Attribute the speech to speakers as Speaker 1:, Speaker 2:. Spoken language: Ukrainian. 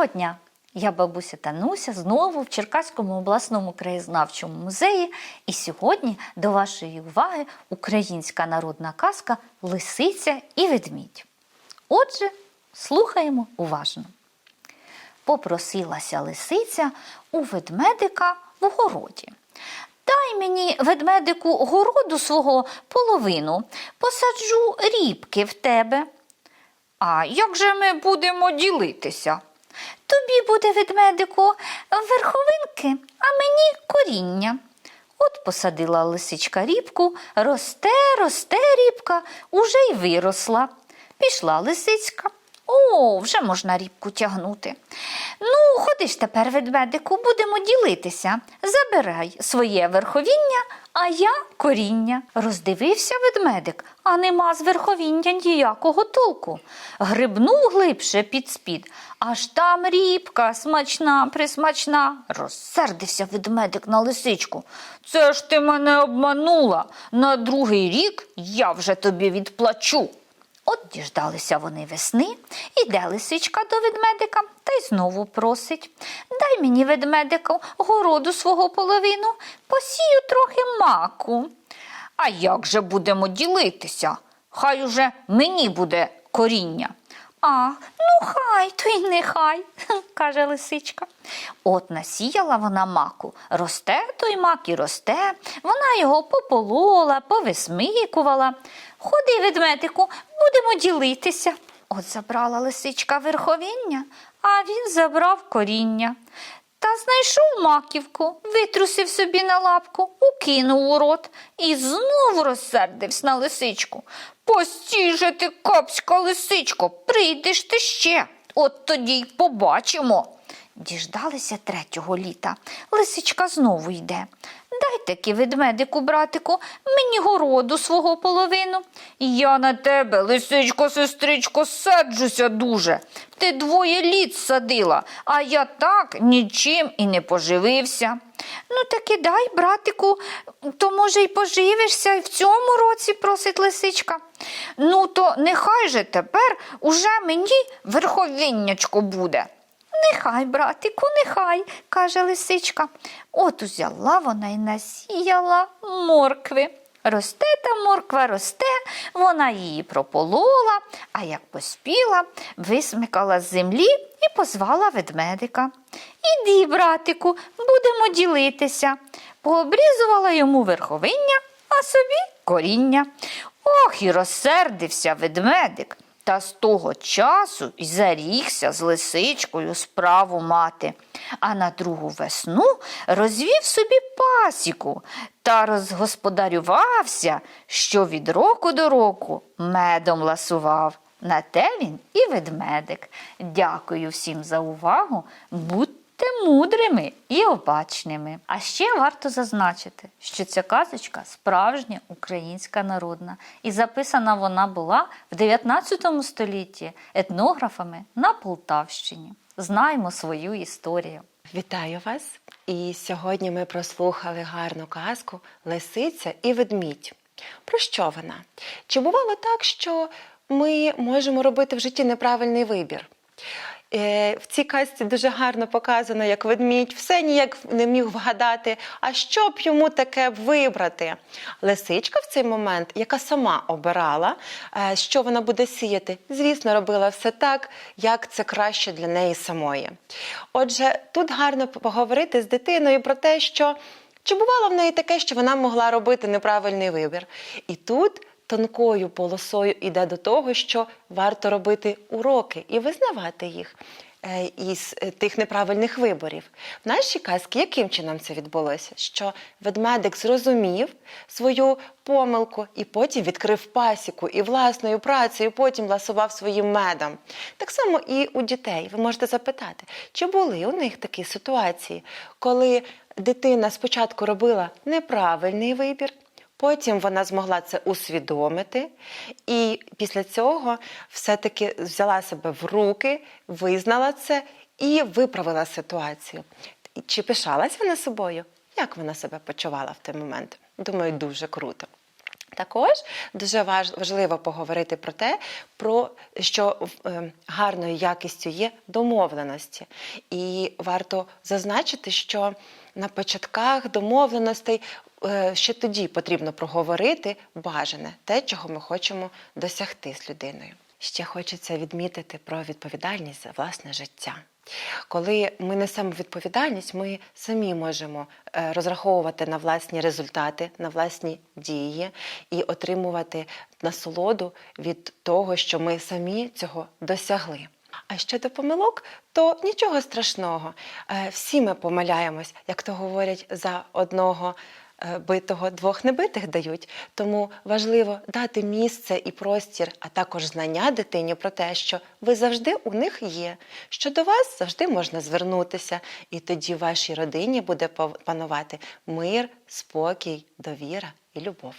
Speaker 1: Доброго дня! Я бабуся Тануся знову в Черкаському обласному краєзнавчому музеї. І сьогодні до вашої уваги українська народна казка Лисиця і ведмідь. Отже, слухаємо уважно. Попросилася лисиця у ведмедика в городі. Дай мені, ведмедику, городу свого половину, посаджу рібки в тебе. А як же ми будемо ділитися? Тобі буде ведмедику верховинки, а мені коріння. От посадила лисичка рібку, росте, росте рібка, уже й виросла. Пішла лисичка. О, вже можна рібку тягнути. Ну, ходи ж тепер, ведмедику, будемо ділитися. Забирай своє верховіння, а я коріння. Роздивився ведмедик, а нема з верховіння ніякого толку. Грибнув глибше під спід, аж там рібка смачна, присмачна. Розсердився ведмедик на лисичку. Це ж ти мене обманула. На другий рік я вже тобі відплачу. От діждалися вони весни, іде лисичка до ведмедика та й знову просить. Дай мені, ведмедику, городу свого половину, посію трохи маку. А як же будемо ділитися? Хай уже мені буде коріння. А, ну хай, то й нехай, каже лисичка. От насіяла вона маку, росте той мак і росте, вона його пополола, повисмикувала. Ходи, ведмедику, будемо ділитися. От забрала лисичка верховіння, а він забрав коріння. Та знайшов маківку, витрусив собі на лапку, укинув у рот і знову розсердився на лисичку. Постій же ти, капська лисичко, прийдеш ти ще, от тоді й побачимо. Діждалися третього літа. Лисичка знову йде. Дай таки ведмедику, братику, мені городу свого половину. Я на тебе, лисичко, сестричко, саджуся дуже. Ти двоє літ садила, а я так нічим і не поживився. Ну, таки дай, братику, то, може, й поживишся і в цьому році, просить лисичка. Ну, то нехай же тепер уже мені верховіннячко буде. Нехай, братику, нехай, каже лисичка. От узяла вона й насіяла моркви. Росте та морква росте, вона її прополола, а як поспіла, висмикала з землі і позвала ведмедика. Іди, братику, будемо ділитися. Пообрізувала йому верховиння, а собі коріння. Ох, і розсердився ведмедик. Та з того часу й зарігся з лисичкою справу мати, а на другу весну розвів собі пасіку та розгосподарювався, що від року до року медом ласував. На те він і ведмедик. Дякую всім за увагу. Будьте мудрими і обачними. А ще варто зазначити, що ця казочка справжня українська народна, і записана вона була в 19 столітті етнографами на Полтавщині. Знаємо свою історію.
Speaker 2: Вітаю вас! І сьогодні ми прослухали гарну казку Лисиця і ведмідь. Про що вона? Чи бувало так, що ми можемо робити в житті неправильний вибір? Е, В цій казці дуже гарно показано, як ведмідь все ніяк не міг вгадати, а що б йому таке вибрати. Лисичка в цей момент, яка сама обирала, е, що вона буде сіяти, звісно, робила все так, як це краще для неї самої. Отже, тут гарно поговорити з дитиною про те, що чи бувало в неї таке, що вона могла робити неправильний вибір. І тут тонкою полосою йде до того, що варто робити уроки і визнавати їх е, із е, тих неправильних виборів. В нашій казці яким чином це відбулося? Що ведмедик зрозумів свою помилку і потім відкрив пасіку і власною працею потім ласував своїм медом. Так само і у дітей. Ви можете запитати, чи були у них такі ситуації, коли дитина спочатку робила неправильний вибір, Потім вона змогла це усвідомити, і після цього все-таки взяла себе в руки, визнала це і виправила ситуацію. Чи пишалась вона собою? Як вона себе почувала в той момент? Думаю, дуже круто. Також дуже важливо поговорити про те, про що е, гарною якістю є домовленості. І варто зазначити, що на початках домовленостей ще тоді потрібно проговорити бажане те, чого ми хочемо досягти з людиною. Ще хочеться відмітити про відповідальність за власне життя. Коли ми несемо відповідальність, ми самі можемо е, розраховувати на власні результати, на власні дії і отримувати насолоду від того, що ми самі цього досягли. А щодо помилок, то нічого страшного. Е, Всі ми помиляємось, як то говорять за одного е, битого двох небитих дають. Тому важливо дати місце і простір, а також знання дитині про те, що ви завжди у них є, що до вас завжди можна звернутися, і тоді в вашій родині буде панувати мир, спокій, довіра і любов.